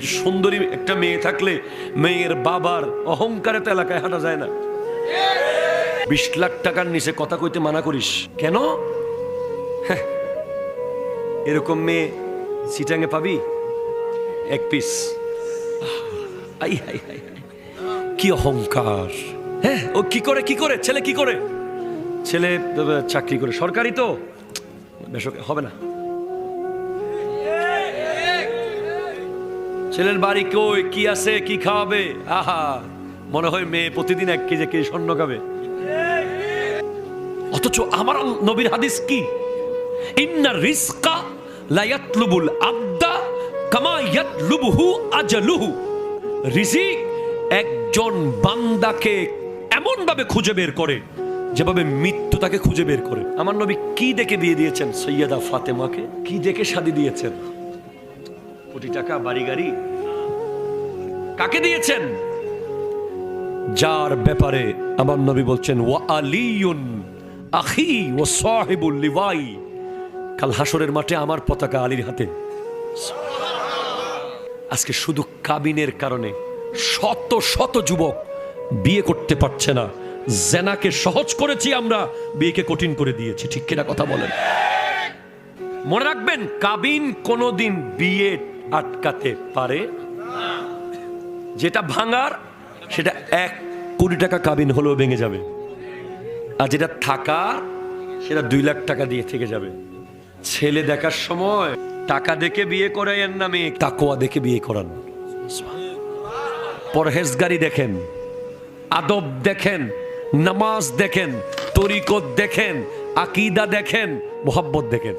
সুন্দরী একটা মেয়ে থাকলে মেয়ের বাবার অহংকারে তো এলাকায় হাঁটা যায় না। বিশ লাখ টাকার নিচে কথা কইতে মানা করিস। কেন? হ্যাঁ, এরকম মেয়ে সিটাঙ্গে পাবি? এক পিস। I high. কি অহংকার। হ্যাঁ ও কি করে কি করে? ছেলে কি করে? ছেলে চাকরি করে। সরকারি তো? বেসরকারি হবে না। ছেলের বাড়ি কই? কি আছে? কি খাওয়াবে? আহা, মনে হয় মেয়ে প্রতিদিন এক কেজি কেজি স্বর্ণ খাবে। অথচ আমার নবীর হাদিস কি? ইন্না রিস্কা লায়াতলুবুল আবদা কামা ইয়াতলুবহু আজালুহু। রিজিক একজন বান্দাকে এমন ভাবে খুঁজে বের করে, যেভাবে মৃত্যু তাকে খুঁজে বের করে। আমার নবী কি দেখে বিয়ে দিয়েছেন? সৈয়দা ফাতেমাকে? কি দেখে শাদি দিয়েছেন? কোটি টাকা বাড়ি গাড়ি কাকে দিয়েছেন? যার ব্যাপারে আমার নবী বলছেন, ওয়া আলিউন আখি ও সাহেবুল লিওয়াই। কাল হাসরের মাঠে আমার পতাকা আলীর হাতে। আজকে শুধু কাবিনের কারণে শত শত যুবক বিয়ে করতে পারছে না। জেনাকে সহজ করেছি আমরা, বিয়েকে কঠিন করে দিয়েছি। ঠিক কিনা কথা বলেন? মনে রাখবেন, কাবিন কোনোদিন বিয়ে আটকাতে পারে যেটা ভাঙার, সেটা এক কোটি টাকা কাবিন হলেও ভেঙে যাবে। আর যেটা থাকার, সেটা দুই লাখ টাকা দিয়ে থেকে যাবে। ছেলে দেখার সময় টাকা দেখে বিয়ে করাইয়ের নামে তাকোয়া দেখে বিয়ে করান। পরহেজগারি দেখেন, আদব দেখেন, নামাজ দেখেন, তরিকত দেখেন, আকিদা দেখেন, মোহাব্বত দেখেন।